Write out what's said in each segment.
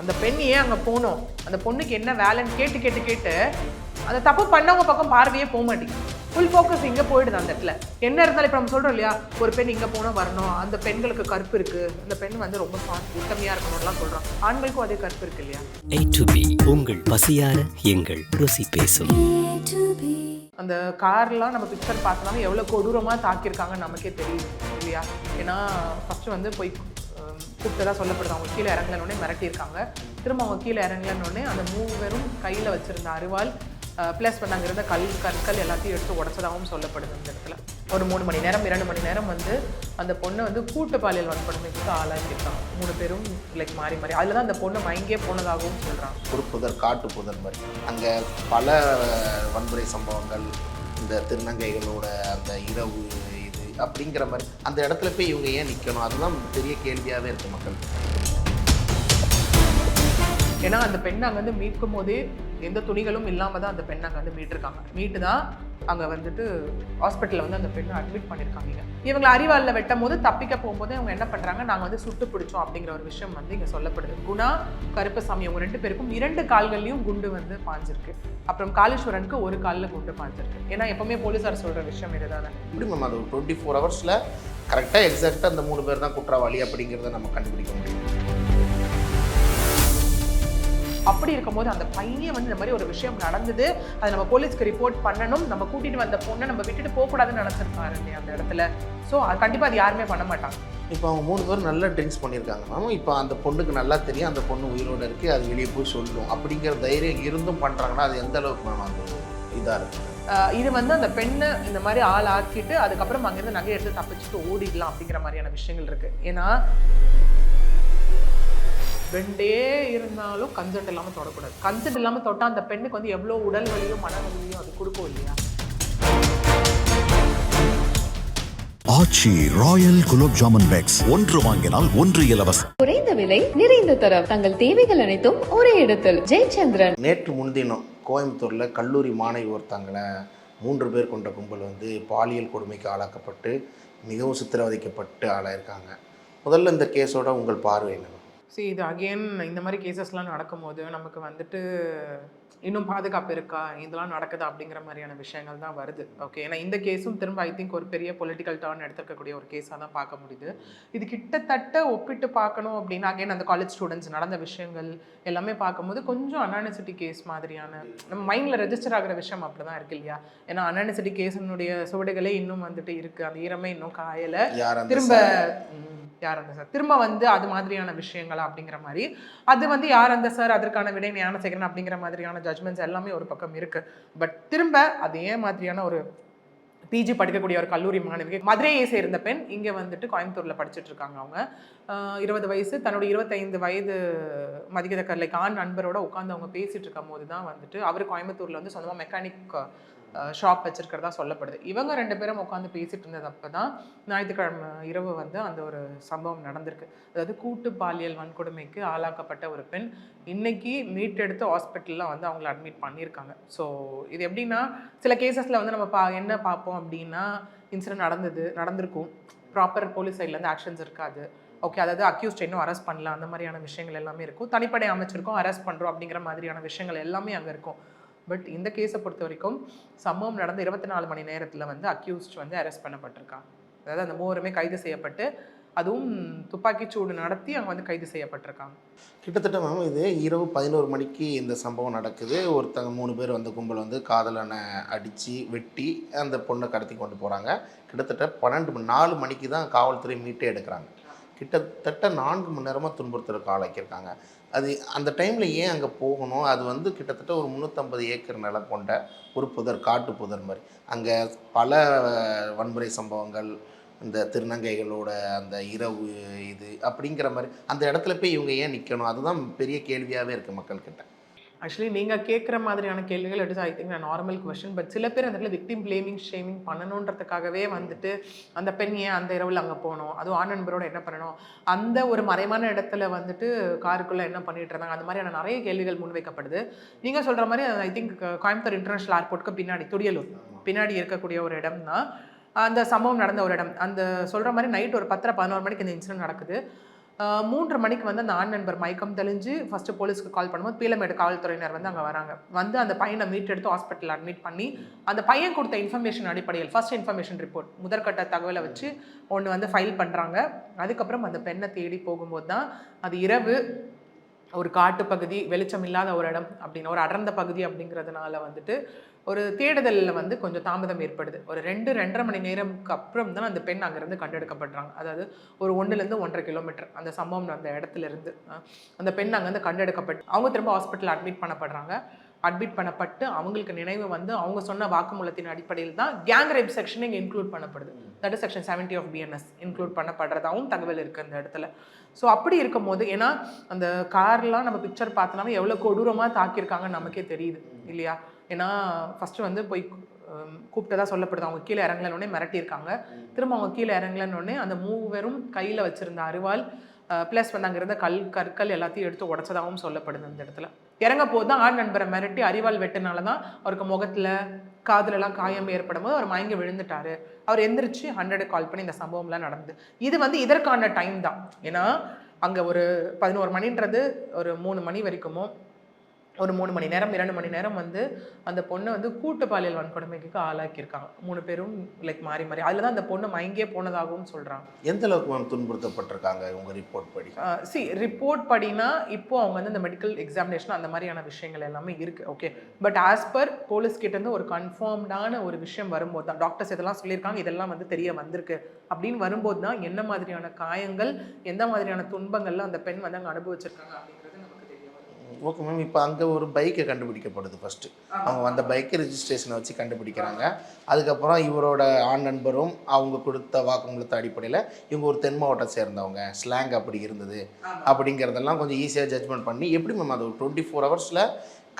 அந்த பெண் ஏன் அங்கே போகணும் அந்த பொண்ணுக்கு என்ன வேலைன்னு கேட்டு கேட்டு கேட்டு அந்த தப்பு பண்ணவங்க பக்கம் பார்வையே போக மாட்டேங்குது. ஃபுல் ஃபோக்கஸ் இங்கே போயிடுது அந்த இடத்துல. என்ன இருந்தாலும் இப்போ நம்ம சொல்கிறோம் இல்லையா? ஒரு பெண் இங்கே போனால் வரணும். அந்த பெண்களுக்கு கற்பு இருக்குது அந்த பெண் வந்து ரொம்ப உத்தமையாக இருக்கணும்லாம் சொல்கிறோம் ஆண்களுக்கும் அதே கற்பு இருக்கு இல்லையா? A to B உங்கள் பசியார எங்கள் ருசி பேசும். அந்த கார்லாம் நம்ம பிக்சர் பார்த்தோம்னா எவ்வளோ கொடூரமாக தாக்கியிருக்காங்கன்னு நமக்கே தெரியுது இல்லையா? ஏன்னா ஃபஸ்ட்டு வந்து போய் அஹ், கூப்பிட்டதா சொல்லப்படுது. அவங்க கீழே இறங்கலன்னொடனே மிரட்டியிருக்காங்க. திரும்ப அவங்க கீழே இறங்கலன்னொடனே அந்த மூவரும் கையில் வச்சிருந்த அருவாள் ப்ளஸ் வந்து அங்கே இருந்த கல் கற்கள் எல்லாத்தையும் எடுத்து உடச்சதாகவும் சொல்லப்படுது இந்த இடத்துல. ஒரு மூணு மணி நேரம் இரண்டு மணி நேரம் வந்து அந்த பொண்ணை வந்து கூட்டு பாலியல் வன்கொடுமைக்கு ஆளாக்கியிருக்காங்க. மூணு பேரும் லைக் மாறி மாறி. அதில் தான் அந்த பொண்ணு மயங்கே போனதாகவும் சொல்கிறாங்க ஒரு புதர் காட்டு புதர் மாதிரி. அங்கே பல வன்முறை சம்பவங்கள் இந்த திருநங்கைகளோட அந்த இரவு அப்படிங்கிற மாதிரி அந்த இடத்துல போய் இவங்க ஏன் நிற்கணும் அதுதான் பெரிய கேள்வியாகவே இருக்குது மக்கள். ஏன்னா அந்த பெண்ணை அங்கேருந்து மீட்கும் போது எந்த துணிகளும் இல்லாமல் தான் அந்த பெண்ணை அங்கேருந்து மீட்டிருக்காங்க. மீட்டு தான் அங்கே வந்துட்டு ஹாஸ்பிட்டலில் வந்து அந்த பெண்ணை அட்மிட் பண்ணியிருக்காங்க இங்க. இவங்களை அறிவாளில் வெட்டும் போது தப்பிக்க போகும்போது அவங்க என்ன பண்ணுறாங்க நாங்கள் வந்து சுட்டு பிடிச்சோம் அப்படிங்கிற ஒரு விஷயம் வந்து இங்கே சொல்லப்படுது. குணா கருப்பசாமி அவங்க ரெண்டு பேருக்கும் இரண்டு கால்கள்லையும் குண்டு வந்து பாஞ்சிருக்கு. அப்புறம் காளீஸ்வரனுக்கு ஒரு காலில் குண்டு பாஞ்சிருக்கு. ஏன்னா எப்பவுமே போலீஸார் சொல்கிற விஷயம் இதுதானே. எப்படி மேம் அது ஒரு டுவெண்ட்டி ஃபோர் ஹவர்ஸில் கரெக்டாக எக்ஸாக்டாக அந்த மூணு பேர் தான் குற்றவாளி அப்படிங்கிறத நம்ம கண்டுபிடிக்க முடியும்? அப்படி இருக்கும்போது அந்த பையன் வந்து இந்த மாதிரி ஒரு விஷயம் நடந்தது. அதை நம்ம போலீஸ்க்கு ரிப்போர்ட் பண்ணணும். நம்ம கூட்டிட்டு வந்த பொண்ணை நம்ம விட்டுட்டு போகக்கூடாதுன்னு நினச்சிருக்காரு இல்லையா அந்த இடத்துல? ஸோ கண்டிப்பாக அது யாருமே பண்ண மாட்டாங்க. இப்போ அவங்க மூணு பேரும் நல்லா ட்ரிங்க்ஸ் பண்ணியிருக்காங்க மேம் இப்போ அந்த பொண்ணுக்கு நல்லா தெரியும். அந்த பொண்ணு உயிரோடு இருக்குது அது வெளியே போய் சொல்லும். அப்படிங்கிற தைரியம் இருந்தும் பண்ணுறாங்கன்னா அது எந்த அளவுக்கு மேம் அந்த இதாக இருக்குது இது வந்து அந்த பெண்ணை இந்த மாதிரி ஆள் ஆக்கிட்டு அதுக்கப்புறம் அங்கேருந்து நகை எடுத்து தப்பிச்சுட்டு ஓடிடலாம் அப்படிங்கிற மாதிரியான விஷயங்கள் இருக்கு. ஏன்னா ரெண்டே இருந்தாலும் கன்சென்ட் இல்லாமல் தொடக்கூடாது. கன்சென்ட் இல்லாமல் தொட்டால் அந்த பெண்ணுக்கு வந்து எவ்வளோ உடல் வலியும் மன வலியும் அது கொடுக்கும் இல்லையா? Aachi royal gulab jamun packs. ஒன்று வாங்கினால் ஒன்று இலவசம். குறைந்த விலை நிறைந்த தரம். தங்கள் தேவைகள் அனைத்தும் ஒரே இடத்தில். ஜெயச்சந்திரன். நேற்று முன்தினம் கோயம்புத்தூரில் கல்லூரி மாணவி ஒருத்தங்களை மூன்று பேர் கொண்ட கும்பல் வந்து பாலியல் கொடுமைக்கு ஆளாக்கப்பட்டு மிகவும் சித்திரவதைக்கப்பட்டு ஆளாயிருக்காங்க. முதல்ல இந்த கேஸோட உங்கள் பார்வை என்ன? See இது அகெயின் இந்த மாதிரி கேசஸ்லாம் நடக்கும்போது நமக்கு வந்துட்டு இன்னும் பாதுகாப்பு இருக்கா? இதெல்லாம் நடக்குதா? அப்படிங்கிற மாதிரியான விஷயங்கள் தான் வருது. ஓகே ஏன்னா இந்த கேஸும் திரும்ப ஐ திங்க் ஒரு பெரிய பொலிட்டிக்கல் டர்ன் எடுத்துருக்கக்கூடிய ஒரு கேஸாக தான் பார்க்க முடியுது. இது கிட்டத்தட்ட ஒப்பிட்டு பார்க்கணும் அப்படின்னா அகைன் அந்த காலேஜ் ஸ்டூடெண்ட்ஸ் நடந்த விஷயங்கள் எல்லாமே பார்க்கும்போது கொஞ்சம் அனானிசிட்டி கேஸ் மாதிரியான நம்ம மைண்டில் ரெஜிஸ்டர் ஆகிற விஷயம் அப்படி தான் இருக்கு இல்லையா? ஏன்னா அனானிசிட்டி கேஸினுடைய சுவடுகளே இன்னும் வந்துட்டு இருக்குது அந்த ஈரமே இன்னும் காயலை. திரும்ப யார் அந்த சார். திரும்ப வந்து அது மாதிரியான விஷயங்களா அப்படிங்கிற மாதிரி. அது வந்து யார் அந்த சார்? அதற்கான விடை ஞானசேகரன் அப்படிங்கிற மாதிரியான ஜட்மெண்ட்ஸ் எல்லாமே ஒரு பக்கம் இருக்குது பட் திரும்ப அதே மாதிரியான ஒரு பிஜி படிக்கக்கூடிய ஒரு கல்லூரி மாணவிக்கு மதுரையை சேர்ந்த பெண் இங்கே வந்துட்டு கோயம்புத்தூரில் படிச்சுட்டு இருக்காங்க அவங்க. இருபது வயசு தன்னோட இருபத்தைந்து வயது மதிக்கத்தக்க லைக் ஆண் நண்பரோட உட்காந்து அவங்க பேசிகிட்டு இருக்கும் போது தான் வந்துட்டு அவர் கோயம்புத்தூரில் வந்து சொந்தமாக மெக்கானிக் ஷாப் வச்சுருக்கிறதா சொல்லப்படுது. இவங்க ரெண்டு பேரும் உட்காந்து பேசிட்டு இருந்தது அப்போ தான் ஞாயிற்றுக்கிழமை இரவு வந்து அந்த ஒரு சம்பவம் நடந்திருக்கு. அதாவது கூட்டு பாலியல் வன்கொடுமைக்கு ஆளாக்கப்பட்ட ஒரு பெண் இன்னைக்கு மீட்டெடுத்து ஹாஸ்பிட்டலில் வந்து அவங்கள அட்மிட் பண்ணியிருக்காங்க. ஸோ இது எப்படின்னா சில கேசஸில் வந்து நம்ம பா என்ன பார்ப்போம் அப்படின்னா இன்சிடென்ட் நடந்தது நடந்திருக்கும். ப்ராப்பர் போலீஸ் சைட்லேருந்து ஆக்ஷன்ஸ் இருக்காது. ஓகே அதாவது அக்யூஸ்ட் இன்னும் அரெஸ்ட் பண்ணலாம் அந்த மாதிரியான விஷயங்கள் எல்லாமே இருக்கும். தனிப்படை அமைச்சிருக்கோம் அரெஸ்ட் பண்ணுறோம் அப்படிங்கிற மாதிரியான விஷயங்கள் எல்லாமே அங்கே இருக்கும். பட் இந்த கேஸை பொறுத்த வரைக்கும் சம்பவம் நடந்த இருபத்தி நாலு மணி நேரத்தில் வந்து அக்யூஸ்ட் வந்து அரெஸ்ட் பண்ணப்பட்டிருக்காங்க அதாவது அந்த மூவருமே கைது செய்யப்பட்டு அதுவும் துப்பாக்கி சூடு நடத்தி அவங்க வந்து கைது செய்யப்பட்டிருக்காங்க. கிட்டத்தட்ட மேம் இது இரவு பதினோரு மணிக்கு இந்த சம்பவம் நடக்குது. ஒருத்தங்க மூணு பேர் வந்து கும்பல் வந்து காதலனை அடித்து வெட்டி அந்த பொண்ணை கடத்தி கொண்டு போகிறாங்க கிட்டத்தட்ட பன்னெண்டு மணி நாலு மணிக்கு தான் காவல்துறை மீட்டே எடுக்கிறாங்க. கிட்டத்தட்ட நான்கு மணி நேரமாக துன்புறுத்தலுக்கு ஆளாக்கியிருக்காங்க அது அந்த டைமில் ஏன் அங்கே போகணும்? அது வந்து கிட்டத்தட்ட ஒரு முந்நூற்றம்பது ஏக்கர் நிலம் கொண்ட ஒரு புதர் காட்டு புதர் மாதிரி. அங்கே பல வன்முறை சம்பவங்கள் இந்த திருநங்கைகளோட அந்த இரவு இது அப்படிங்கிற மாதிரி அந்த இடத்துல போய் இவங்க ஏன் நிற்கணும் அதுதான் பெரிய கேள்வியாகவே இருக்குது மக்கள்கிட்ட. ஆக்சுவலி நீங்கள் கேட்குற மாதிரியான கேள்விகள் இட் இஸ் ஐ திங்க் நான் நார்மல் கொஷின் பட் சில பேர் அந்த இடத்துல விக்டிம் பிளேமிங் ஷேமிங் பண்ணணுன்றதுக்காகவே வந்துட்டு அந்த பெண் ஏன் அந்த இரவில் அங்கே போகணும்? அதுவும் ஆண் நண்பரோட என்ன பண்ணணும்? அந்த ஒரு மறைமான இடத்துல வந்துட்டு காருக்குள்ளே என்ன பண்ணிட்டு இருந்தாங்க? அந்த மாதிரியான நிறைய கேள்விகள் முன்வைக்கப்படுது நீங்கள் சொல்கிற மாதிரி ஐ திங்க் கோயம்புத்தூர் இன்டர்நேஷனல் ஏர்போர்ட்டுக்கு பின்னாடி துடியலூர் பின்னாடி இருக்கக்கூடிய ஒரு இடம் தான். அந்த சம்பவம் நடந்த ஒரு இடம். அந்த சொல்கிற மாதிரி நைட் ஒரு பத்தரை பதினோரு மணிக்கு இந்த இன்சிடென்ட் நடக்குது. மூன்றரை மணிக்கு வந்து அந்த ஆண் நண்பர் மயக்கம் தெளிஞ்சு ஃபஸ்ட்டு போலீஸ்க்கு கால் பண்ணும்போது பீலமேடு காவல்துறையினர் வந்து அங்கே வராங்க. வந்து அந்த பையனை மீட்டெடுத்து ஹாஸ்பிட்டல் அட்மிட் பண்ணி அந்த பையன் கொடுத்த இன்ஃபர்மேஷன் அடிப்படையில் ஃபர்ஸ்ட் இன்ஃபர்மேஷன் ரிப்போர்ட் முதற்கட்ட தகவலை வச்சு ஒன்று வந்து ஃபைல் பண்ணுறாங்க அதுக்கப்புறம் அந்த பெண்ணை தேடி போகும்போது தான் அது இரவு ஒரு காட்டு பகுதி வெளிச்சம் இல்லாத ஒரு இடம் அப்படின்னு ஒரு அடர்ந்த பகுதி அப்படிங்கிறதுனால வந்துட்டு ஒரு தேடுதலில் வந்து கொஞ்சம் தாமதம் ஏற்படுது. ஒரு ரெண்டு ரெண்டரை மணி நேரம்க்கு அப்புறம் தான் அந்த பெண் அங்கேருந்து கண்டெடுக்கப்படுறாங்க. அதாவது ஒரு ஒன்றுலேருந்து ஒன்றரை கிலோமீட்டர் அந்த சம்பவம் அந்த இடத்துல இருந்து அந்த பெண் அங்கேருந்து கண்டெடுக்கப்பட்டு அவங்க திரும்ப ஹாஸ்பிட்டல் அட்மிட் பண்ணப்படுறாங்க. அட்மிட் பண்ணப்பட்டு அவங்களுக்கு நினைவு வந்து அவங்க சொன்ன வாக்குமூலத்தின் அடிப்படையில் தான் கேங் ரேப் செக்ஷன் இங்கே இன்க்ளூட் பண்ணப்படுது. That is section seventy of BNS include பண்ணப்படுறதாகவும் தகவல் இருக்குது அந்த இடத்துல. ஸோ அப்படி இருக்கும் போது ஏன்னா அந்த கார்லாம் நம்ம பிக்சர் பார்த்தோம்னா எவ்வளோ கொடூரமாக தாக்கியிருக்காங்கன்னு நமக்கே தெரியுது இல்லையா? ஏன்னா ஃபஸ்ட்டு வந்து போய் கூப்பிட்டதா சொல்லப்படுது. அவங்க கீழே இறங்கலன்னொடனே மிரட்டியிருக்காங்க. திரும்ப அவங்க கீழே இறங்கலன்னொடனே அந்த மூவரும் கையில் வச்சிருந்த அருவாள் ப்ளஸ் வந்து அங்கே இருந்த கல் கற்கள் எல்லாத்தையும் எடுத்து உடச்சதாகவும் சொல்லப்படுது அந்த இடத்துல. இறங்க போது தான் ஆண் நண்பரை மிரட்டி அரிவாள் வெட்டினால தான் அவருக்கு முகத்தில் காதுலலாம் காயம் ஏற்படும் போது அவர் மயங்கி விழுந்துட்டாரு. அவர் எந்திரிச்சு ஹண்ட்ரடு கால் பண்ணி இந்த சம்பவம்லாம் நடந்தது. இது வந்து இதற்கான டைம் தான். ஏன்னா அங்கே ஒரு பதினோரு மணின்றது ஒரு மூணு மணி வரைக்குமோ ஒரு மூணு மணி நேரம் இரண்டு மணி நேரம் வந்து அந்த பொண்ணை வந்து கூட்டு பாலியல் வன்கொடுமைக்கு ஆளாக்கியிருக்காங்க. மூணு பேரும் லைக் மாறி மாறி. அதில் தான் அந்த பொண்ணு மயங்கியே போனதாகவும் சொல்கிறாங்க எந்த அளவுக்கு மேம் துன்புறுத்தப்பட்டிருக்காங்க உங்கள் ரிப்போர்ட் படி? சி ரிப்போர்ட் படினா இப்போ அவங்க வந்து இந்த மெடிக்கல் எக்ஸாமினேஷன் அந்த மாதிரியான விஷயங்கள் எல்லாமே இருக்குது okay but as per police கிட்டேருந்து ஒரு கன்ஃபார்ம்டான ஒரு விஷயம் வரும்போது தான் டாக்டர்ஸ் இதெல்லாம் சொல்லியிருக்காங்க இதெல்லாம் வந்து தெரிய வந்திருக்கு. அப்படின்னு வரும்போது தான் என்ன மாதிரியான காயங்கள் எந்த மாதிரியான துன்பங்கள்ல அந்த பெண் வந்து அங்கே அனுபவிச்சிருக்காங்க வரும் ஓகே மேம் இப்போ அங்கே ஒரு பைக்கை கண்டுபிடிக்கப்படுது ஃபஸ்ட்டு அவங்க அந்த பைக்கை ரெஜிஸ்ட்ரேஷனை வச்சு கண்டுபிடிக்கிறாங்க. அதுக்கப்புறம் இவரோட ஆண் நண்பரும் அவங்க கொடுத்த வாக்குமூலத்த அடிப்படையில் இவங்க ஒரு தென் மாவட்டம் சேர்ந்தவங்க. ஸ்லாங் அப்படி இருந்தது அப்படிங்கிறதெல்லாம் கொஞ்சம் ஈஸியாக ஜட்ஜ்மெண்ட் பண்ணி எப்படி மேம் அது ஒரு டுவெண்ட்டி ஃபோர் ஹவர்ஸில்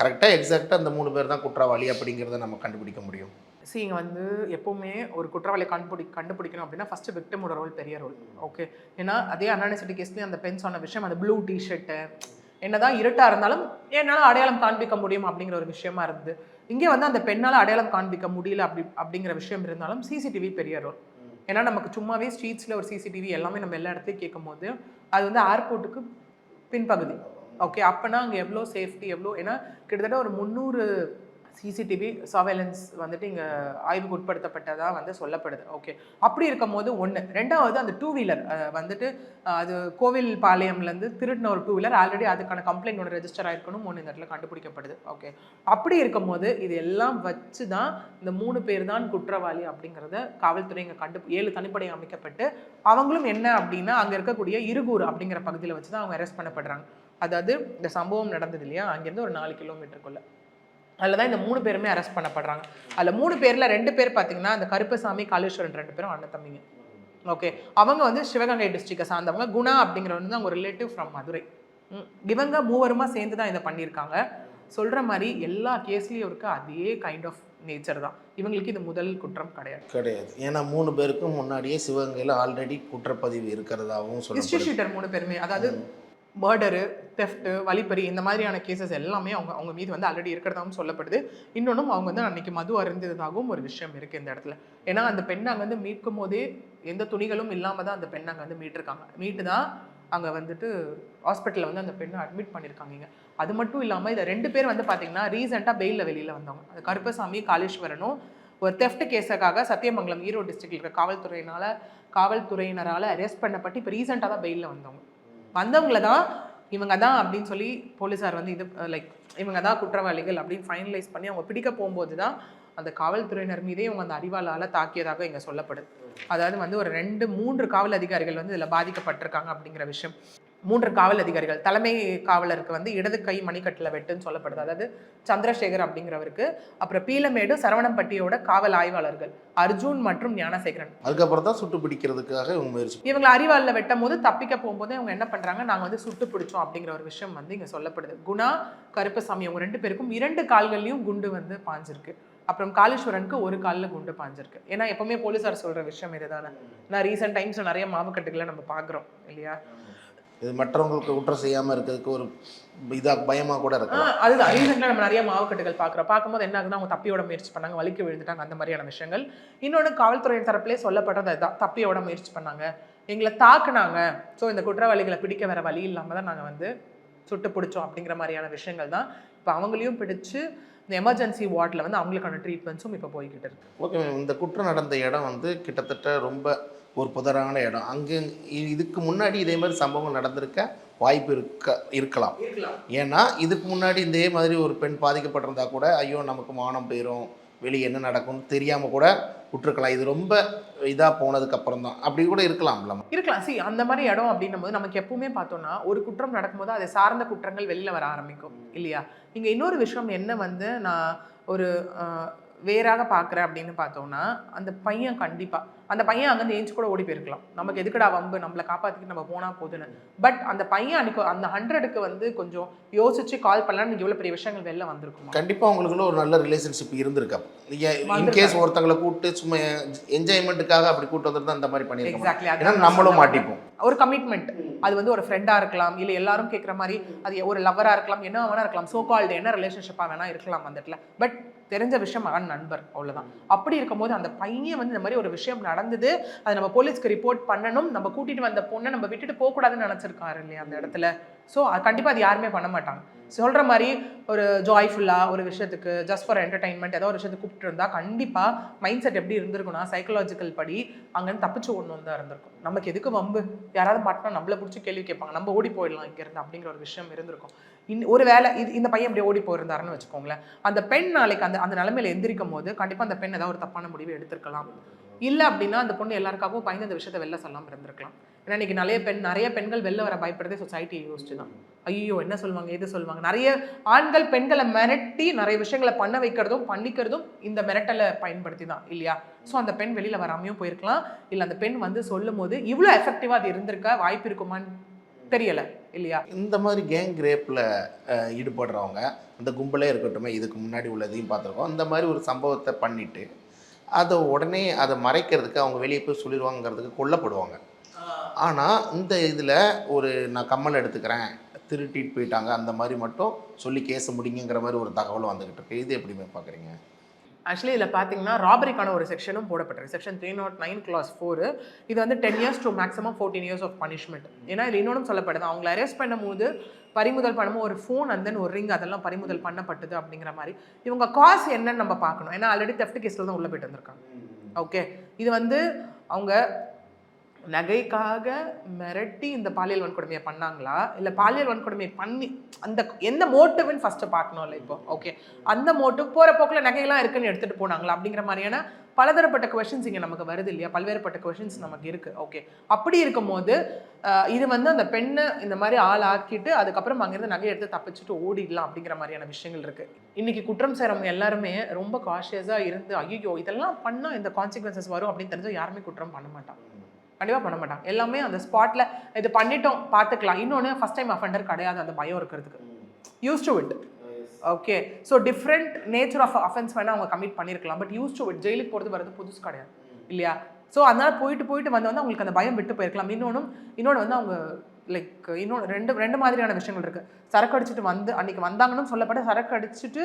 கரெக்டாக எக்ஸாக்டாக அந்த மூணு பேர் தான் குற்றவாளி அப்படிங்கிறத நம்ம கண்டுபிடிக்க முடியும்? சி இங்கே வந்து எப்போவுமே ஒரு குற்றவாளியை கண்டுபிடி கண்டுபிடிக்கணும் அப்படின்னா ஃபஸ்ட்டு விக்டமோட ரோல் பெரிய ரோல் ஓகே ஏன்னா அதே அனானிசிட்டி கேஸ்லேயும் அந்த பெண் சொன்ன விஷயம் அந்த ப்ளூ டிஷர்ட்டு என்னதான் இருட்டாக இருந்தாலும் என்னால் அடையாளம் காண்பிக்க முடியும் அப்படிங்கிற ஒரு விஷயமா இருந்தது. இங்கே வந்து அந்த பெண்ணால் அடையாளம் காண்பிக்க முடியல அப்படி அப்படிங்கிற விஷயம் இருந்தாலும் சிசிடிவி பெரிய ரோல் ஏன்னா நமக்கு சும்மாவே ஸ்ட்ரீட்ஸில் ஒரு சிசிடிவி எல்லாமே நம்ம எல்லா இடத்துலையும் கேட்கும்போது அது வந்து ஏர்போர்ட்டுக்கு பின்பகுதி. ஓகே அப்போனா அங்கே எவ்வளோ சேஃப்டி எவ்வளோ ஏன்னா கிட்டத்தட்ட ஒரு முந்நூறு சிசிடிவி சர்வேலன்ஸ் வந்துட்டு இங்கே ஆய்வுக்கு உட்படுத்தப்பட்டதாக வந்து சொல்லப்படுது. ஓகே அப்படி இருக்கும்போது ஒன்று ரெண்டாவது அந்த டூ வீலர் வந்துட்டு அது கோவில் பாளையம்லேருந்து திருடின ஒரு டூ வீலர் ஆல்ரெடி அதுக்கான கம்ப்ளைண்ட் ஒன்று ரெஜிஸ்டர் ஆயிருக்கணும். ஒன்று இந்த இடத்துல கண்டுபிடிக்கப்படுது. ஓகே அப்படி இருக்கும்போது இது எல்லாம் வச்சு தான் இந்த மூணு பேர் தான் குற்றவாளி அப்படிங்கிறத காவல்துறை இங்கே கண்டு ஏழு தனிப்படை அமைக்கப்பட்டு அவங்களும் என்ன அப்படின்னா அங்கே இருக்கக்கூடிய இருகூர் அப்படிங்கிற பகுதியில் வச்சு தான் அவங்க அரெஸ்ட் பண்ணப்படுறாங்க. அதாவது இந்த சம்பவம் நடந்தது இல்லையா? அங்கேருந்து ஒரு நாலு கிலோமீட்டருக்குள்ளே அதில் தான் இந்த மூணு பேருமே அரெஸ்ட் பண்ணப்படுறாங்க. அதில் மூணு பேரில் ரெண்டு பேர் பார்த்தீங்கன்னா அந்த கருப்பசாமி காளேஸ்வரன் ரெண்டு பேரும் அண்ணன் தம்பிங்க. ஓகே அவங்க வந்து சிவகங்கை டிஸ்ட்ரிக்டை சார்ந்தவங்க. குணா அப்படிங்கிறவங்க வந்து அவங்க ரிலேட்டிவ் ஃப்ரம் மதுரை. இவங்க மூவருமா சேர்ந்து தான் இதை பண்ணியிருக்காங்க. சொல்கிற மாதிரி எல்லா கேஸ்லேயும் இருக்க அதே கைண்ட் ஆஃப் நேச்சர் தான். இவங்களுக்கு இது முதல் குற்றம் கிடையாது. கிடையாது. ஏன்னா மூணு பேருக்கும் முன்னாடியே சிவகங்கையில் ஆல்ரெடி குற்றப்பதிவு இருக்கிறதாகவும் ஷீட்டர் மூணு பேருமே. அதாவது மர்டரு தெஃப்ட்டு வழிப்பறி இந்த மாதிரியான கேசஸ் எல்லாமே அவங்க அவங்க மீது வந்து ஆல்ரெடி இருக்கிறதாகவும் சொல்லப்படுது. இன்னொன்றும் அவங்க வந்து அன்னைக்கு மது அருந்ததாகவும் ஒரு விஷயம் இருக்குது இந்த இடத்துல. ஏன்னா அந்த பெண்ணை அங்கே வந்து மீட்கும் போதே எந்த துணிகளும் இல்லாமல் தான் அந்த பெண்ணை அங்கே வந்து மீட்டிருக்காங்க. மீட்டு தான் அங்கே வந்துட்டு ஹாஸ்பிட்டலில் வந்து அந்த பெண்ணை அட்மிட் பண்ணியிருக்காங்க அது மட்டும் இல்லாமல் இதை ரெண்டு பேர் வந்து பார்த்தீங்கன்னா ரீசெண்டாக பெயிலில் வெளியில் வந்தவங்க. அது கருப்பசாமி காளீஸ்வரனும் ஒரு தெஃப்ட் கேஸுக்காக சத்தியமங்கலம் ஈரோடு டிஸ்ட்ரிக்ட்ல இருக்க காவல்துறையினால காவல்துறையினரால் அரெஸ்ட் பண்ணப்பட்டு இப்போ ரீசெண்டாக தான் பெயிலில் வந்தவங்க. வந்தவங்கள தான் இவங்க தான் அப்படின்னு சொல்லி போலீஸார் வந்து இது லைக் இவங்க தான் குற்றவாளிகள் அப்படின்னு ஃபைனலைஸ் பண்ணி அவங்க பிடிக்க போகும்போது தான் அந்த காவல்துறையினர் மீதே இவங்க அந்த அறிவாளால் தாக்கியதாக இங்கே சொல்லப்படுது. அதாவது வந்து ஒரு ரெண்டு மூன்று காவல் அதிகாரிகள் வந்து இதில் பாதிக்கப்பட்டிருக்காங்க அப்படிங்கிற விஷயம். மூன்று காவல் அதிகாரிகள். தலைமை காவலருக்கு வந்து இடது கை மணிக்கட்டில் வெட்டுன்னு சொல்லப்படுது. அதாவது சந்திரசேகர் அப்படிங்கிறவருக்கு. அப்புறம் பீலமேடு சரவணம்பட்டியோட காவல் ஆய்வாளர்கள். அர்ஜுன் மற்றும் ஞானசேகரன். அதுக்கப்புறம் தான் சுட்டு பிடிக்கிறதுக்காக இவங்க முயற்சி இவங்களை அறிவாளில் வெட்டும் போது தப்பிக்க போகும்போது இவங்க என்ன பண்றாங்க? நாங்க வந்து சுட்டு பிடிச்சோம் அப்படிங்கிற ஒரு விஷயம் வந்து இங்க சொல்லப்படுது. குணா கருப்பசாமி அவங்க ரெண்டு பேருக்கும் இரண்டு கால்கள்லயும் குண்டு வந்து பாஞ்சிருக்கு. அப்புறம் காளீஸ்வரனுக்கு ஒரு காலில் குண்டு பாஞ்சிருக்கு. ஏன்னா எப்பவுமே போலீஸார் சொல்ற விஷயம் இதுதானே. நான் ரீசெண்ட் டைம்ஸ் நிறைய மாவுக்கட்டுகளை நம்ம பார்க்குறோம் இல்லையா? இது மற்றவங்களுக்கு குற்றம் செய்யாமல் இருக்கிறதுக்கு ஒரு இதாக பயமாக கூட ஆ, இருக்கலாம் அதுதான் ரீசெண்டாக நம்ம நிறைய மாவுக்கட்டுகள் பார்க்குறோம். பார்க்கும்போது என்ன ஆகுதுன்னா அவங்க தப்பியோட முயற்சி பண்ணாங்க வலிக்க விழுந்துட்டாங்க அந்த மாதிரியான விஷயங்கள். இன்னொன்று காவல்துறையின் தரப்பிலே சொல்லப்படுறது அதுதான். தப்பியோட முயற்சி பண்ணாங்க. எங்களை தாக்குனாங்க. ஸோ இந்த குற்றவாளிகளை பிடிக்க வேற வழி இல்லாமல் தான் நாங்கள் வந்து சுட்டு பிடிச்சோம் அப்படிங்கிற மாதிரியான விஷயங்கள் தான். இப்போ அவங்களையும் பிடிச்சு இந்த எமர்ஜென்சி வார்டில் வந்து அவங்களுக்கான ட்ரீட்மெண்ட்ஸும் இப்போ போய்கிட்டு இருக்கு. ஓகே மேம் இந்த குற்றம் நடந்த இடம் வந்து கிட்டத்தட்ட ரொம்ப ஒரு புதரான இடம். அங்கே இதுக்கு முன்னாடி இதே மாதிரி சம்பவம் நடந்திருக்க வாய்ப்பு இருக்க இருக்கலாம். ஏன்னா இதுக்கு முன்னாடி இதே மாதிரி ஒரு பெண் பாதிக்கப்பட்டிருந்தா கூட ஐயோ நமக்கு மானம் போயிடும் வெளியே என்ன நடக்கும்னு தெரியாமல் கூட விட்டுருக்கலாம் இது ரொம்ப இதாக போனதுக்கு அப்புறம் தான். அப்படி கூட இருக்கலாம்ல இருக்கலாம். சி அந்த மாதிரி இடம் அப்படின்னும் போது நமக்கு எப்பவுமே பார்த்தோம்னா ஒரு குற்றம் நடக்கும்போது அதை சார்ந்த குற்றங்கள் வெளியில வர ஆரம்பிக்கும் இல்லையா? இங்க இன்னொரு விஷயம் என்ன வந்து நான் ஒரு வேறாக பார்க்குறேன் அப்படின்னு பார்த்தோம்னா அந்த பையன் கண்டிப்பா அந்த பையன் அங்கேருந்து ஏஞ்சி கூட ஓடி போயிருக்கலாம். நமக்கு எதுக்குடா வம்பு? நம்மளை காப்பாற்றிட்டு நம்ம போனா போதுன்னு. பட் அந்த பையன் அன்னைக்கு அந்த ஹண்ட்ரடுக்கு வந்து கொஞ்சம் யோசிச்சு கால் பண்ணலாம்னு இவ்வளோ பெரிய விஷயங்கள் வெளில வந்திருக்குமா? கண்டிப்பாக உங்களுக்குள்ள ஒரு நல்ல ரிலேஷன்ஷிப் இருந்திருக்கு வந்திருக்காங்க. இன்கேஸ் ஒருத்தங்களை கூப்பிட்டு சும்மா என்ஜாய்மெண்ட்டுக்காக அப்படி கூட்டு வந்துருந்தா அந்த மாதிரி பண்ணியிருக்க எக்ஸாக்ட்லி. ஏன்னா நம்மளும் மாட்டிப்போம். ஒரு கமிட்மெண்ட் அது வந்து ஒரு ஃப்ரெண்டா இருக்கலாம் இல்ல எல்லாரும் கேட்குற மாதிரி அது ஒரு லவ்வரா இருக்கலாம் என்ன வேணா இருக்கலாம். சோ கால்டு என்ன ரிலேஷன்ஷிப்பா வேணா இருக்கலாம் அந்த இடத்துல. பட் தெரிஞ்ச விஷயம் நண்பர் அவ்வளவுதான். அப்படி இருக்கும்போது அந்த பையன் வந்து இந்த மாதிரி ஒரு விஷயம் நடந்தது அது நம்ம போலீஸ்க்கு ரிப்போர்ட் பண்ணணும். நம்ம கூட்டிட்டு வந்த பொண்ணை நம்ம விட்டுட்டு போக கூடாதுன்னு நினைச்சிருக்காரு இல்லையா அந்த இடத்துல. ஸோ கண்டிப்பா அது யாருமே பண்ண மாட்டாங்க. சொல்ற மாதிரி ஒரு ஜாய்ஃபுல்லா ஒரு விஷயத்துக்கு ஜஸ்ட் ஃபார் என்டர்டைன்மெண்ட் ஏதோ ஒரு விஷயத்துக்கு கூப்பிட்டு இருந்தா கண்டிப்பா மைண்ட் செட் எப்படி இருந்திருக்கும்னா சைக்கலாஜிக்கல் படி அங்கேருந்து தப்பிச்சு ஒன்று தான் இருந்திருக்கும். நமக்கு எதுக்கு வம்பு? யாராவது மாட்டினா நம்மள பிடிச்சி கேள்வி கேட்பாங்க. நம்ம ஓடி போயிடலாம் இங்கேருந்து அப்படிங்கிற ஒரு விஷயம் இருந்திருக்கும். இன் ஒரு வேலை இது இந்த பையன் இப்படி ஓடி போயிருந்தாருன்னு வச்சுக்கோங்களேன். அந்த பெண் நாளைக்கு அந்த அந்த நிலைமையில எந்திரிக்கும் போது கண்டிப்பாக அந்த பெண் ஏதாவது ஒரு தப்பான முடிவு எடுத்திருக்கலாம். இல்லை அப்படின்னா அந்த பொண்ணு எல்லாருக்காகவும் பயந்து அந்த விஷயத்தை வெளில சொல்லாமல் இருந்திருக்கலாம். ஏன்னா இன்னைக்கு நிறைய பெண் நிறைய பெண்கள் வெளில வர பயப்படுறதே சொசைட்டி யோசிச்சு தான் ஐயோ என்ன சொல்லுவாங்க எது சொல்லுவாங்க? நிறைய ஆண்கள் பெண்களை மிரட்டி நிறைய விஷயங்களை பண்ண வைக்கிறதும் பண்ணிக்கிறதும் இந்த மிரட்டலை பயன்படுத்தி தான் இல்லையா? ஸோ அந்த பெண் வெளியில் வராமையும் போயிருக்கலாம். இல்லை அந்த பெண் வந்து சொல்லும் போது இவ்வளோ எஃபெக்டிவாக அது இருந்திருக்க? வாய்ப்பு இருக்குமான்னு தெரியலை இல்லையா? இந்த மாதிரி கேங் ரேப்பில் ஈடுபடுறவங்க அந்த கும்பலே இருக்கட்டுமே இதுக்கு முன்னாடி உள்ளதையும் பார்த்துருக்கோம். இந்த மாதிரி ஒரு சம்பவத்தை பண்ணிட்டு அதை உடனே அதை மறைக்கிறதுக்கு அவங்க வெளியே போய் சொல்லிடுவாங்கிறதுக்கு கொல்லப்படுவாங்க. ஆனால் இந்த இதில் ஒரு நான் கம்மல் எடுத்துக்கிறேன் திருட்டிட்டு போயிட்டாங்க அந்த மாதிரி மட்டும் சொல்லி கேச முடிங்கிற மாதிரி ஒரு தகவலும் வந்துக்கிட்டு இருக்கு. இது எப்படிமே பார்க்குறீங்க ஆக்சுவலி இதில் பார்த்தீங்கன்னா ராபரிக்கான ஒரு செக்ஷனும் போடப்பட்டிருக்கு. Section three nought nine clause four இது வந்து ten years to maximum fourteen years of punishment ஏன்னா இதில் இன்னொன்று சொல்லப்படுது. அவங்களை அரெஸ்ட் பண்ணும்போது பறிமுதல் பண்ணும்போது ஒரு ஃபோன் அண்ட் தென் ஒரு ரிங் அதெல்லாம் பறிமுதல் பண்ணப்பட்டது அப்படிங்கிற மாதிரி. இவங்க காசு என்னன்னு நம்ம பார்க்கணும். ஏன்னா ஆல்ரெடி தெஃப்ட் கேஸில் தான் உள்ள போயிட்டு வந்திருக்காங்க. ஓகே இது வந்து அவங்க நகைக்காக மிரட்டி இந்த பாலியல் வன்கொடுமையை பண்ணாங்களா? இல்லை பாலியல் வன்கொடுமையை பண்ணி அந்த எந்த மோட்டிவ்னு ஃபர்ஸ்ட் பார்க்கணும்ல இப்போ? ஓகே அந்த மோட்டிவ் போகிற போக்கில் நகையெல்லாம் இருக்குன்னு எடுத்துகிட்டு போனாங்களா? அப்படிங்கிற மாதிரியான பலதரப்பட்ட கொஷின்ஸ் இங்கே நமக்கு வருது இல்லையா? பல்வேறுபட்ட கொஷின்ஸ் நமக்கு இருக்குது ஓகே அப்படி இருக்கும்போது இது வந்து அந்த பெண்ணை இந்த மாதிரி ஆள் ஆக்கிட்டு அதுக்கப்புறம் அங்கேருந்து நகை எடுத்து தப்பிச்சுட்டு ஓடிடலாம் அப்படிங்கிற மாதிரியான விஷயங்கள் இருக்குது இன்னைக்கு குற்றம் செய்கிறவங்க எல்லாருமே ரொம்ப காஷியஸாக இருந்து ஐயோ இதெல்லாம் பண்ணால் இந்த கான்சிக்வன்சஸ் வரும் அப்படின்னு தெரிஞ்சால் யாருமே குற்றம் பண்ண மாட்டாங்க. கண்டிப்பாக பண்ண மாட்டாங்க. எல்லாமே அந்த ஸ்பாட்டில் இது பண்ணிட்டோம் பார்த்துக்கலாம் இன்னொன்று ஃபஸ்ட் டைம் அஃபெண்டர் கிடையாது அந்த பயம் இருக்கிறதுக்கு. Use to it okay so different nature of offence வேணால் அவங்க கமிட் பண்ணியிருக்கலாம் பட் யூஸ் டு இட் ஜெயிலுக்கு போகிறது வரது புதுசு கிடையாது. இல்லையா? ஸோ அதனால் போயிட்டு போயிட்டு வந்து வந்து அவங்களுக்கு அந்த பயம் விட்டு போயிருக்கலாம். இன்னொன்றும் இன்னொன்று வந்து அவங்க லைக் இன்னொன்று ரெண்டு ரெண்டு மாதிரியான விஷயங்கள் இருக்குது சரக்கு அடிச்சுட்டு வந்து அன்றைக்கி வந்தாங்கன்னு சொல்லப்பட்ட சரக்கு அடிச்சுட்டு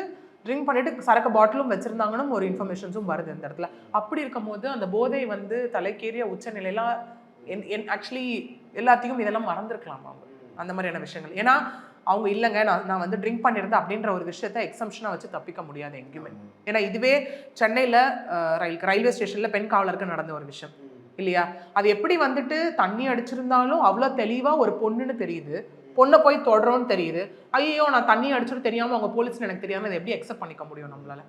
ட்ரிங்க் பண்ணிட்டு சரக்கு பாட்டிலும் வச்சிருந்தாங்கன்னு ஒரு இன்ஃபர்மேஷன்ஸும் வருது இந்த இடத்துல. அப்படி இருக்கும்போது அந்த போதை வந்து தலைக்கேறிய உச்சநிலையெல்லாம் என் என் ஆக்சுவலி எல்லாத்தையும் இதெல்லாம் மறந்துருக்கலாம் அவங்க. அந்த மாதிரியான விஷயங்கள். ஏன்னா அவங்க இல்லைங்க நான் நான் வந்து ட்ரிங்க் பண்ணியிருந்தேன் அப்படின்ற ஒரு விஷயத்த எக்ஸம்ஷனாக வச்சு தப்பிக்க முடியாது எங்கேயுமே. ஏன்னா இதுவே சென்னையில் ரயில் ரயில்வே ஸ்டேஷனில் பெண் காவலருக்கு நடந்த ஒரு விஷயம். இல்லையா? அது எப்படி வந்துட்டு தண்ணி அடிச்சிருந்தாலும் அவ்வளோ தெளிவாக ஒரு பொண்ணுன்னு தெரியுது. பொண்ணை போய் தொடரோன்னு தெரியுது. ஐயோ நான் தண்ணி அடிச்சிட்டு தெரியாமல் அவங்க போலீஸ்னு எனக்கு தெரியாமல் இதை எப்படி அக்செப்ட் பண்ணிக்க முடியும் நம்மளால?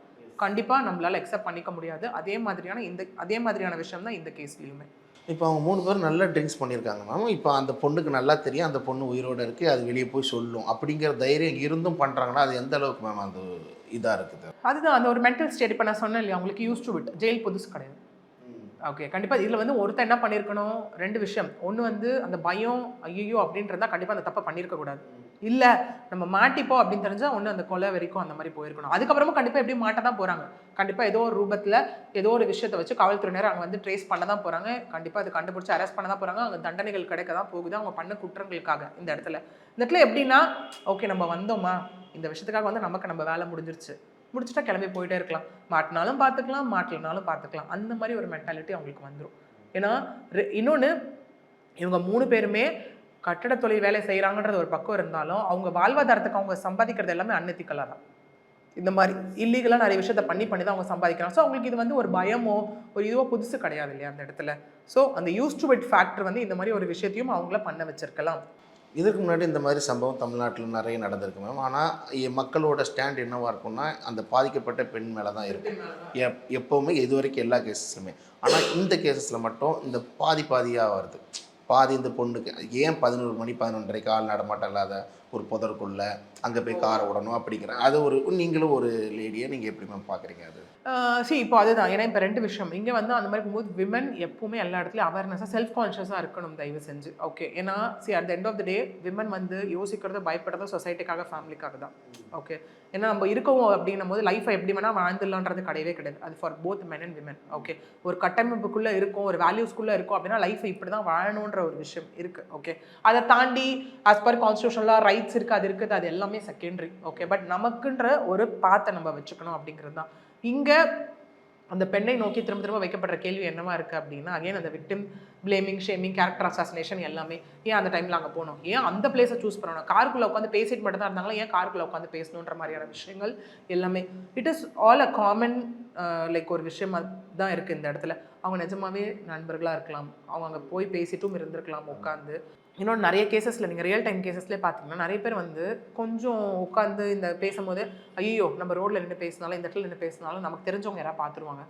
கண்டிப்பாக நம்மளால அக்செப்ட் பண்ணிக்க முடியாது. அதே மாதிரியான இந்த அதே மாதிரியான விஷயம் தான் இந்த கேஸ்லையுமே இப்போ அவங்க மூணு பேரும் நல்லா ட்ரிங்க்ஸ் பண்ணியிருக்காங்க மேம் இப்போ அந்த பொண்ணுக்கு நல்லா தெரியும் அந்த பொண்ணு உயிரோடு இருக்குது அது வெளியே போய் சொல்லும். அப்படிங்கிற தைரியம் இருந்தும் பண்ணுறாங்கன்னா அது எந்த அளவுக்கு மேம் அது இதாக இருக்குது அதுதான் அந்த ஒரு மென்டல் ஸ்டேட் இப்போ நான் சொன்னேன் இல்லையா அவங்களுக்கு யூஸ் டு விட் ஜெயில் புதுசு கிடையாது. ஓகே கண்டிப்பாக இதில் வந்து ஒருத்தன் என்ன பண்ணியிருக்கணும் ரெண்டு விஷயம். ஒன்று வந்து அந்த பயம் ஐயோ அப்படின்றதா கண்டிப்பாக அந்த தப்பை பண்ணியிருக்கக்கூடாது இல்லை நம்ம மாட்டிப்போம் அப்படின்னு தெரிஞ்சால் ஒன்று அந்த கொலை வரைக்கும் அந்த மாதிரி போயிருக்கணும். அதுக்கப்புறமா கண்டிப்பாக எப்படி மாட்ட தான் போகிறாங்க கண்டிப்பாக ஏதோ ஒரு ரூபத்தில் ஏதோ ஒரு விஷயத்தை வச்சு காவல்துறையினர் அங்கே வந்து ட்ரேஸ் பண்ண தான் போகிறாங்க கண்டிப்பாக அது கண்டுபிடிச்சி அரெஸ்ட் பண்ண தான் போகிறாங்க அங்கே தண்டனைகள் கிடைக்க தான் போகுது. அவங்க பண்ண குற்றங்களுக்காக இந்த இடத்துல. இந்த இடத்துல எப்படின்னா ஓகே நம்ம வந்தோமா? இந்த விஷயத்துக்காக வந்து நமக்கு நம்ம வேலை முடிஞ்சிருச்சு. முடிச்சுட்டா கிளம்பி போயிட்டே இருக்கலாம். மாட்டினாலும் பார்த்துக்கலாம் மாட்டலனாலும் பார்த்துக்கலாம். அந்த மாதிரி ஒரு மென்டாலிட்டி அவங்களுக்கு வந்துடும் ஏன்னா இன்னொன்று இவங்க மூணு பேருமே கட்டட தொழில் வேலை செய்கிறாங்கன்றது ஒரு பக்கம் இருந்தாலும் அவங்க வாழ்வாதாரத்துக்கு அவங்க சம்பாதிக்கிறது எல்லாமே அன்னத்திக்கலாக தான். இந்த மாதிரி இல்லீகலாக நிறைய விஷயத்த பண்ணி பண்ணி தான் அவங்க சம்பாதிக்கிறாங்க. ஸோ அவங்களுக்கு இது வந்து ஒரு பயமோ ஒரு இதுவோ புதுசு கிடையாது இல்லையா அந்த இடத்துல. ஸோ அந்த யூஸ் டு வெட் ஃபேக்டர் வந்து இந்த மாதிரி ஒரு விஷயத்தையும் அவங்கள பண்ண வச்சிருக்கலாம். இதுக்கு முன்னாடி இந்த மாதிரி சம்பவம் தமிழ்நாட்டில் நிறைய நடந்திருக்கு மேம். ஆனால் மக்களோட ஸ்டாண்ட் என்னவாக இருக்கும்னா அந்த பாதிக்கப்பட்ட பெண் மேலே தான் இருக்கும் எப் எப்போவுமே இது வரைக்கும் எல்லா கேசஸ்லுமே ஆனால் இந்த கேசஸில் மட்டும் இந்த பாதி பாதியாக வருது. பாதி இந்த பொண்ணுக்கு ஏன் பதினோரு மணி பதினொன்றரை கால் நடமாட்டம் இல்லாத ஒரு புதருக்குள்ள அங்கே போய் காரை விடணும் அப்படிங்கிற அது ஒரு நீங்களும் ஒரு லேடியை நீங்கள் எப்படி மேம் பார்க்குறீங்க அது? சி இப்போ அதுதான். ஏன்னா இப்போ ரெண்டு விஷயம். இங்கே வந்து அந்த மாதிரி போகும்போது விமன் எப்பவுமே எல்லா இடத்துலையும் அவேர்னஸாக செல்ஃப் கான்ஷியஸாக இருக்கணும் தயவு செஞ்சு. ஓகே ஏன்னா see at the end of the day women வந்து யோசிக்கிறது பயப்படுறது சொசைட்டிக்காக ஃபேமிலிக்காக தான். ஓகே ஏன்னா நம்ம இருக்கவும் அப்படின்னும் போது லைஃப்பை எப்படி வேணால் வாழ்ந்துடலான்றது கிடையவே கிடையாது. அது for both men and women okay ஒரு கட்டமைப்புக்குள்ளே இருக்கும் ஒரு வேல்யூஸ்குள்ளே இருக்கும் அப்படின்னா லைஃப்பை இப்படி தான் வாழணுன்ற ஒரு விஷயம் இருக்குது ஓகே அதை தாண்டி ஆஸ் பர் கான்ஸ்டியூஷனலாக ரைட்ஸ் இருக்குது அது இருக்குது அது எல்லாமே செகண்டரி ஓகே பட் நமக்குன்ற ஒரு பாத்தை நம்ம வச்சுக்கணும் அப்படிங்கிறது தான் இங்கே அந்த பெண்ணை நோக்கி திரும்ப திரும்ப வைக்கப்படுற கேள்வி என்னவா இருக்குது அப்படின்னா அகைன் அந்த victim blaming shaming character assassination எல்லாமே ஏன் அந்த டைமில் அங்கே போகணும் ஏன் அந்த பிளேஸை சூஸ் பண்ணணும்? காருக்குள்ளே உட்காந்து பேசிட்டு மட்டும் தான் இருந்தாங்களா? ஏன் காருக்குள்ளே உட்காந்து பேசணுன்ற மாதிரியான விஷயங்கள் எல்லாமே. It is all a common like ஒரு விஷயமா தான் இருக்குது இந்த இடத்துல. அவங்க நிஜமாவே நண்பர்களாக இருக்கலாம். அவங்க அங்கே போய் பேசிட்டும் இருந்திருக்கலாம் உட்காந்து இன்னொன்று நிறைய கேசஸில் நீங்கள் ரியல் டைம் கேசஸ்லேயே பார்த்தீங்கன்னா நிறைய பேர் வந்து கொஞ்சம் உட்காந்து இந்த பேசும்போது ஐயோ நம்ம ரோட்டில் நின்று பேசினாலும் இந்த இடத்துல நின்று பேசினாலும் நமக்கு தெரிஞ்சவங்க யாராவது பார்த்துருவாங்க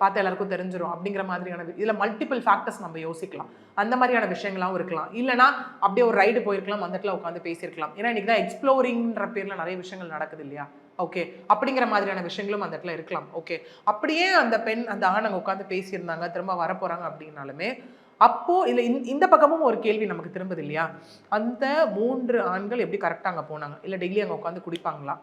பார்த்து எல்லாருக்கும் தெரிஞ்சிடும் அப்படிங்கிற மாதிரியான இதில் மல்டிபிள் ஃபேக்டர்ஸ் நம்ம யோசிக்கலாம். அந்த மாதிரியான விஷயங்களாவும் இருக்கலாம். இல்லைனா அப்படியே ஒரு ரைடு போயிருக்கலாம் அந்த இடத்துல உட்காந்து பேசியிருக்கலாம். ஏன்னா இன்றைக்கி தான் எக்ஸ்ப்ளோரிங்ன்ற பேரில் நிறைய விஷயங்கள் நடக்குது இல்லையா? ஓகே அப்படிங்கிற மாதிரியான விஷயங்களும் அந்த இடத்துல இருக்கலாம். ஓகே அப்படியே அந்த பெண் அந்த ஆண் அங்கே உட்காந்து பேசியிருந்தாங்க திரும்ப வரப்போகிறாங்க அப்படின்னாலுமே அப்போ இல்லை இந்த பக்கமும் ஒரு கேள்வி நமக்கு திரும்புது இல்லையா அந்த மூன்று ஆண்கள் எப்படி கரெக்டாக அங்கே போனாங்க? இல்லை டெய்லி அங்கே உட்காந்து குடிப்பாங்களா?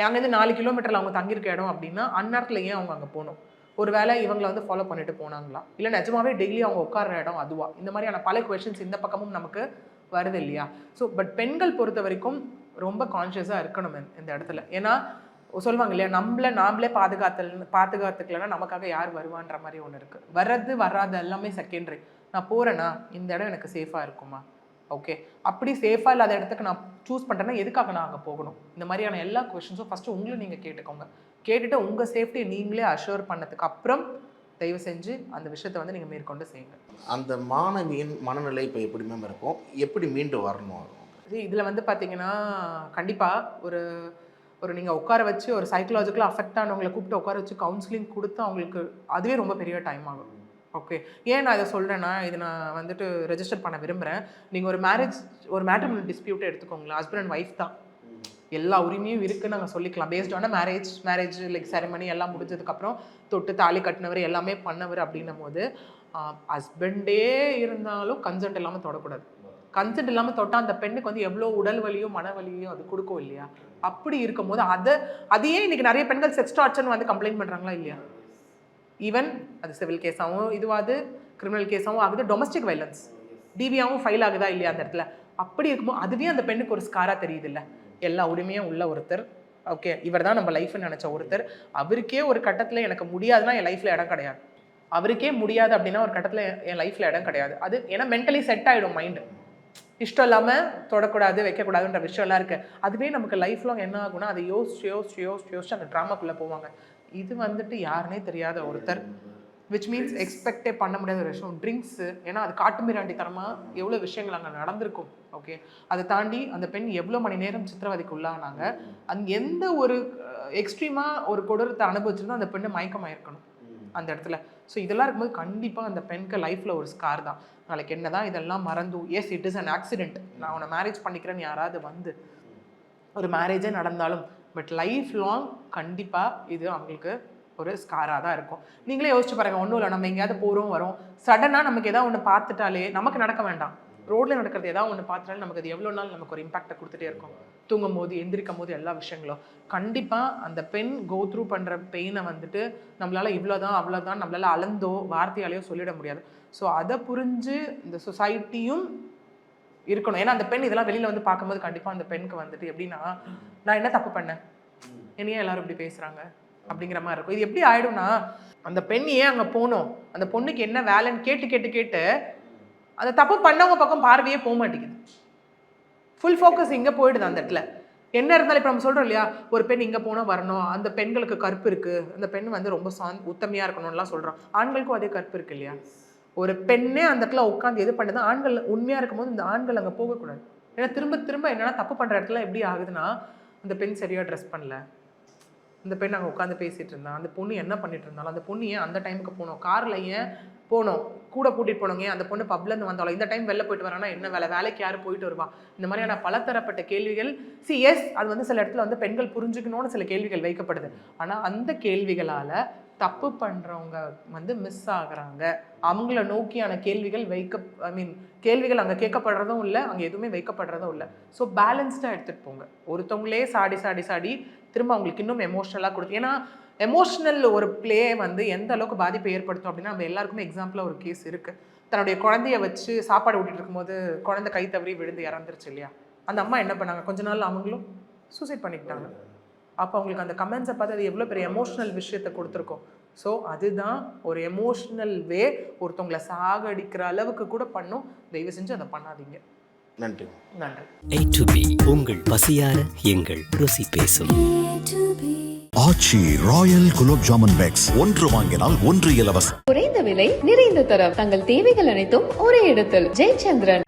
அங்கேருந்து நாலு கிலோமீட்டரில் அவங்க தங்கியிருக்க இடம் அப்படின்னா அந்நேரத்தில் ஏன் அவங்க அங்கே போகணும் ஒரு வேளை இவங்களை வந்து ஃபாலோ பண்ணிட்டு போனாங்களா? இல்லை நிஜமாவே டெய்லி அவங்க உட்கார்ற இடம் அதுவா? இந்த மாதிரியான பல கொஷின்ஸ் இந்த பக்கமும் நமக்கு வருது இல்லையா ஸோ பட் பெண்கள் பொறுத்த வரைக்கும் ரொம்ப கான்ஷியஸாக இருக்கணும் இந்த- இடத்துல. ஏன்னா சொல்லுவாங்க இல்லையா நம்மள நாமளே பாதுகாத்தல் பாதுகாத்துக்கலன்னா நமக்காக யார் வருவான்ற மாதிரி ஒன்று இருக்குது வர்றது வராது எல்லாமே செகண்டரி நான் போகிறேன்னா இந்த இடம் எனக்கு சேஃபாக இருக்குமா? ஓகே அப்படி சேஃபாக இல்லாத இடத்துக்கு நான் சூஸ் பண்ணுறேன்னா எதுக்காக நான் அங்கே போகணும்? இந்த மாதிரியான எல்லா கொஷின்ஸும் ஃபஸ்ட்டு உங்களை நீங்கள் கேட்டுக்கோங்க. கேட்டுட்டு உங்கள் சேஃப்டியை நீங்களே அஷ்யூர் பண்ணதுக்கு அப்புறம் தயவு செஞ்சு அந்த விஷயத்தை வந்து நீங்கள் மேற்கொண்டு செய்யுங்க. அந்த மாணவியின் மனநிலை இப்போ எப்படி மேம் இருக்கும்? எப்படி மீண்டு வரணும் அவங்க? இதில் வந்து பார்த்தீங்கன்னா கண்டிப்பாக ஒரு ஒரு நீங்கள் உட்கார வச்சு ஒரு சைக்கலாஜிக்கலாக அஃபெக்ட் ஆனவங்களை கூப்பிட்டு உட்கார வச்சு கவுன்சிலிங் கொடுத்து அவங்களுக்கு அதுவே ரொம்ப பெரிய டைம் ஆகும். ஓகே ஏன் நான் இதை சொல்கிறேன்னா இது நான் வந்துட்டு ரெஜிஸ்டர் பண்ண விரும்புகிறேன் நீங்கள் ஒரு மேரேஜ் ஒரு மேட்ரிமோனல் டிஸ்பியூட்டை எடுத்துக்கோங்களேன். ஹஸ்பண்ட் அண்ட் ஒய்ஃப் தான். எல்லா உரிமையும் இருக்குன்னு நாங்கள் சொல்லிக்கலாம். பேஸ்ட் ஆன மேரேஜ் மேரேஜ் லைக் செரமனி எல்லாம் முடிஞ்சதுக்கப்புறம் தொட்டு தாலி கட்டினவர் எல்லாமே பண்ணவர் அப்படின்னும் போது ஹஸ்பண்டே இருந்தாலும் கன்சென்ட் இல்லாமல் தொடக்கூடாது. கன்சென்ட் இல்லாமல் தொட்டால் அந்த பெண்ணுக்கு வந்து எவ்வளோ உடல் வலியும் மன வலியும் அது கொடுக்கும் இல்லையா? அப்படி இருக்கும் போது அதை அதையே இன்னைக்கு நிறைய பெண்கள் செக்ஸ் டார்ச்சர்னு வந்து கம்ப்ளைண்ட் பண்ணுறாங்களா இல்லையா? ஈவன் அது சிவில் கேஸாகவும் இதுவாது கிரிமினல் கேஸாகவும் ஆகுது டொமஸ்டிக் வைலன்ஸ் டிவியாவும் ஃபைல் ஆகுதா இல்லையா அந்த இடத்துல? அப்படி இருக்கும்போது அதுவே அந்த பெண்ணுக்கு ஒரு ஸ்காராக தெரியுது இல்லை எல்லா உரிமையும் உள்ள ஒருத்தர். ஓகே இவர் தான் நம்ம லைஃப்னு நினச்ச ஒருத்தர். அவருக்கே ஒரு கட்டத்தில் எனக்கு முடியாதுன்னா என் லைஃப்பில் இடம் கிடையாது. அவருக்கே முடியாது அப்படின்னா ஒரு கட்டத்தில் என் லைஃப்பில் இடம் கிடையாது. அது ஏன்னா மென்டலி செட் ஆகிடும் மைண்டு இஷ்டம் இல்லாமல் தொடக்கூடாது வைக்கக்கூடாதுன்ற விஷயம்லாம் இருக்குது அதுவே நமக்கு லைஃப் லாங் என்ன ஆகும்னா அதை யோசிச்சு யோசிச்சு யோசிச்சு யோசிச்சு அந்த ட்ராமாக்குள்ளே போவாங்க. இது வந்துட்டு யாருனே தெரியாத ஒருத்தர். விச் மீன்ஸ் எக்ஸ்பெக்டே பண்ண முடியாத ஒரு விஷயம். ட்ரிங்க்ஸு ஏன்னா அது காட்டுமிராண்டித்தனமாக எவ்வளோ விஷயங்கள் அங்கே நடந்திருக்கும் ஓகே அதை தாண்டி அந்த பெண் எவ்வளோ மணி நேரம் சித்திரவதைக்கு உள்ளானாங்க. அந் எந்த ஒரு எக்ஸ்ட்ரீமாக ஒரு கொடூரத்தை அனுபவிச்சிருந்தா அந்த பெண்ணு மயக்கமாயிருக்கணும் அந்த இடத்துல. ஸோ இதெல்லாம் இருக்கும்போது கண்டிப்பாக அந்த பெண்க்கு லைஃப்பில் ஒரு ஸ்கார் தான். நாளைக்கு என்ன தான் இதெல்லாம் மறந்து yes it is an accident நான் உன்னை மேரேஜ் பண்ணிக்கிறேன்னு யாராவது வந்து ஒரு மேரேஜே நடந்தாலும் பட் லைஃப் லாங் கண்டிப்பாக இது அவங்களுக்கு ஒரு ஸ்காராக தான் இருக்கும். நீங்களே யோசிச்சு பாருங்கள் ஒன்றும் இல்லை. நம்ம எங்கேயாவது போகிறோம் வரோம். சடனாக நமக்கு எதாவது ஒன்று பார்த்துட்டாலே நமக்கு நடக்க வேண்டாம். ரோட்டில் நடக்கிறது ஏதாவது ஒன்று பார்த்துட்டாலும் நமக்கு அது எவ்வளோ நாள் நமக்கு ஒரு இம்பாக்டை கொடுத்துட்டே இருக்கும். தூங்கும் போது எந்திரிக்கும் போது எல்லா விஷயங்களும். கண்டிப்பாக அந்த பெண் கோ த்ரூ பண்ணுற பெயினை வந்துட்டு நம்மளால் இவ்வளோதான் அவ்வளோதான் நம்மளால் அளந்தோ வார்த்தையாலேயோ சொல்லிட முடியாது. ஸோ அதை புரிஞ்சு இந்த சொசைட்டியும் இருக்கணும். ஏன்னா அந்த பெண் இதெல்லாம் வெளியில் வந்து பார்க்கும்போது கண்டிப்பாக அந்த பெண்ணுக்கு வந்துட்டு எப்படின்னா நான் என்ன தப்பு பண்ணேன்? என்னையே எல்லாரும் இப்படி பேசுகிறாங்க அப்படிங்கிற மாதிரி இருக்கும். இது எப்படி ஆயிடும்னா அந்த பெண் ஏன் அங்கே போகணும் அந்த பொண்ணுக்கு என்ன வேலைன்னு கேட்டு கேட்டு கேட்டு அந்த தப்பு பண்ணவங்க பக்கம் பார்வையே போக மாட்டேங்குது. ஃபுல் ஃபோக்கஸ் இங்கே போயிடுது அந்த இடத்துல. என்ன இருந்தாலும் இப்போ நம்ம சொல்கிறோம் இல்லையா? ஒரு பெண் இங்கே போனால் வரணும். அந்த பெண்களுக்கு கற்பு இருக்குது அந்த பெண் வந்து ரொம்ப சாந் உத்தமையாக இருக்கணும்லாம் சொல்கிறோம் ஆண்களுக்கும் அதே கற்பு இருக்கு இல்லையா? ஒரு பெண்ணே அந்த இடத்துல உட்காந்து எது பண்ணுது? ஆண்கள் உண்மையாக இருக்கும்போது இந்த ஆண்கள் அங்கே போகக்கூடாது. ஏன்னா திரும்ப திரும்ப என்னென்னா தப்பு பண்ணுற இடத்துல எப்படி ஆகுதுன்னா அந்த பெண் சரியாக ட்ரெஸ் பண்ணல. அந்த பெண் அங்கே உட்காந்து பேசிகிட்டு இருந்தான் அந்த பொண்ணு என்ன பண்ணிட்டு இருந்தாலும் அந்த பொண்ணு ஏன் அந்த டைமுக்கு போனோம்? காரில் ஏன் போனோம்? கூட கூட்டிட்டு போனோங்க அந்த பொண்ணு பப்லேருந்து வந்தாலும் இந்த டைம் வெளில போயிட்டு வரானா என்ன வேலை? வேலைக்கு யார் போயிட்டு வருவா? இந்த மாதிரியான பலதரப்பட்ட கேள்விகள் சி எஸ் அது வந்து சில இடத்துல வந்து பெண்கள் புரிஞ்சுக்கணும்னு சில கேள்விகள் வைக்கப்படுது. ஆனால் அந்த கேள்விகளால் தப்பு பண்ணுறவங்க வந்து மிஸ் ஆகுறாங்க. அவங்கள நோக்கியான கேள்விகள் வைக்க ஐ மீன் கேள்விகள் அங்கே கேட்கப்படுறதும் இல்லை அங்கே எதுவுமே வைக்கப்படுறதும் இல்லை. ஸோ பேலன்ஸ்டாக எடுத்துகிட்டு போங்க. ஒருத்தவங்களே சாடி சாடி சாடி திரும்ப அவங்களுக்கு இன்னும் எமோஷ்னலாக கொடுத்து ஏன்னா எமோஷ்னல் ஒரு ப்ளே வந்து எந்த அளவுக்கு பாதிப்பை ஏற்படுத்தும் அப்படின்னா நம்ம எல்லாருக்குமே எக்ஸாம்பிளாக ஒரு கேஸ் இருக்குது தன்னுடைய குழந்தைய வச்சு சாப்பாடு ஊட்டிகிட்டு இருக்கும்போது குழந்தை கை தவறி விழுந்து இறந்துருச்சு இல்லையா? அந்த அம்மா என்ன பண்ணாங்க? கொஞ்ச நாள் அவங்களும் சூசைட் பண்ணிக்கிட்டாங்க. அப்போ அவங்களுக்கு அந்த கமெண்ட்ஸை பார்த்து அது எவ்வளோ பெரிய எமோஷ்னல் விஷயத்தை கொடுத்துருக்கோம். ஸோ அதுதான் ஒரு எமோஷ்னல் வே ஒருத்தவங்களை சாகடிக்கிற அளவுக்கு கூட பண்ணும். தயவு செஞ்சு அதை பண்ணாதீங்க. நன்றி. நன்றி. A to B உங்கள் பசியார எங்கள் ருசி பேசும். Aachi royal gulab jamun packs. ஒன்று வாங்கினால் ஒன்று இலவசம். குறைந்த விலை நிறைந்த தரம். தங்கள் தேவைகள் அனைத்தும் ஒரே இடத்தில். ஜெயச்சந்திரன்.